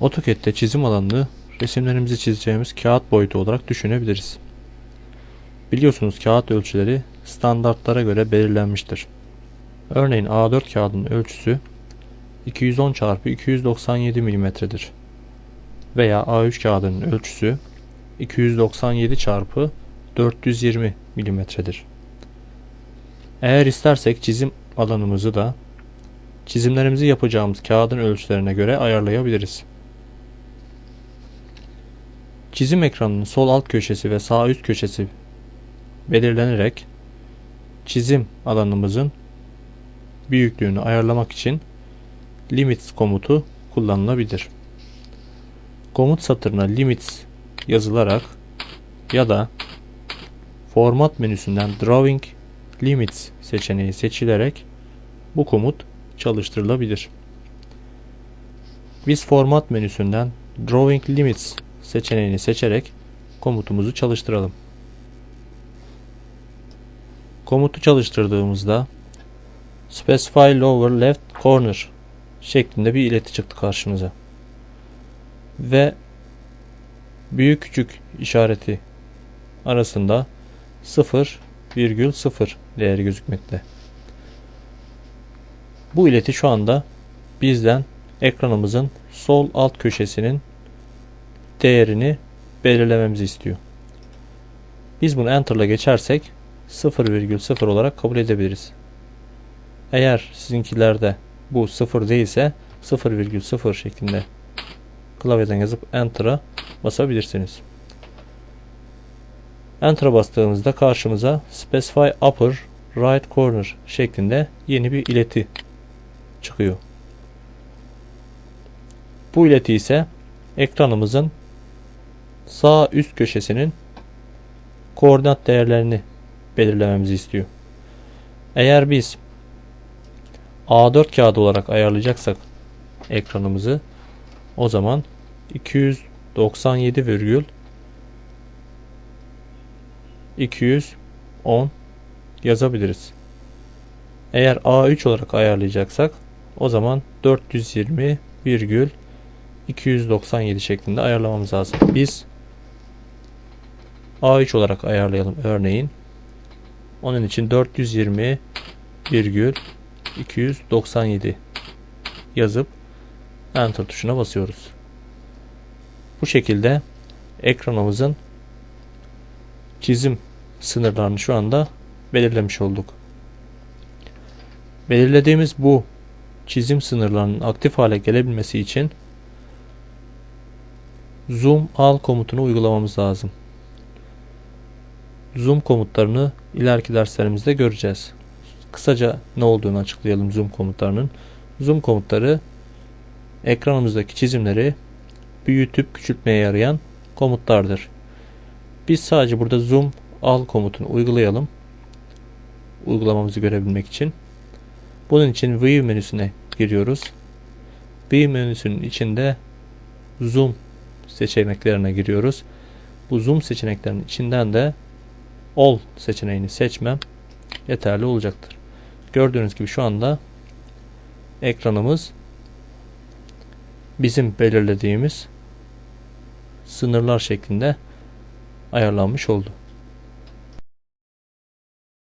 AutoCAD'de çizim alanını resimlerimizi çizeceğimiz kağıt boyutu olarak düşünebiliriz. Biliyorsunuz kağıt ölçüleri standartlara göre belirlenmiştir. Örneğin A4 kağıdın ölçüsü 210 x 297 mm'dir. Veya A3 kağıdının ölçüsü 297 x 420 mm'dir. Eğer istersek çizim alanımızı da çizimlerimizi yapacağımız kağıdın ölçülerine göre ayarlayabiliriz. Çizim ekranının sol alt köşesi ve sağ üst köşesi belirlenerek çizim alanımızın büyüklüğünü ayarlamak için limits komutu kullanılabilir. Komut satırına limits yazılarak ya da format menüsünden drawing limits seçeneği seçilerek bu komut çalıştırılabilir. Biz format menüsünden drawing limits seçeneğini seçerek komutumuzu çalıştıralım. Komutu çalıştırdığımızda specify lower left corner şeklinde bir ileti çıktı karşımıza. Ve büyük küçük işareti arasında 0,0 değeri gözükmekte. Bu ileti şu anda bizden ekranımızın sol alt köşesinin değerini belirlememizi istiyor. Biz bunu Enter ile geçersek 0,0 olarak kabul edebiliriz. Eğer sizinkilerde bu 0 değilse 0,0 şeklinde klavyeden yazıp Enter'a basabilirsiniz. Enter'a bastığımızda karşımıza Specify Upper Right Corner şeklinde yeni bir ileti çıkıyor. Bu ileti ise ekranımızın sağ üst köşesinin koordinat değerlerini belirlememizi istiyor. Eğer biz A4 kağıdı olarak ayarlayacaksak ekranımızı o zaman 297 virgül 210 yazabiliriz. Eğer A3 olarak ayarlayacaksak o zaman 420 virgül 297 şeklinde ayarlamamız lazım. Biz A3 olarak ayarlayalım örneğin. Onun için 420 virgül 297 yazıp Enter tuşuna basıyoruz. Bu şekilde ekranımızın çizim sınırlarını şu anda belirlemiş olduk. Belirlediğimiz bu çizim sınırlarının aktif hale gelebilmesi için zoom al komutunu uygulamamız lazım. Zoom komutlarını ileriki derslerimizde göreceğiz. Kısaca ne olduğunu açıklayalım zoom komutlarının. Zoom komutları ekranımızdaki çizimleri büyütüp küçültmeye yarayan komutlardır. Biz sadece burada zoom al komutunu uygulayalım. Uygulamamızı görebilmek için. Bunun için View menüsüne giriyoruz. View menüsünün içinde Zoom seçeneklerine giriyoruz. Bu Zoom seçeneklerinin içinden de All seçeneğini seçmem yeterli olacaktır. Gördüğünüz gibi şu anda ekranımız bizim belirlediğimiz sınırlar şeklinde ayarlanmış oldu.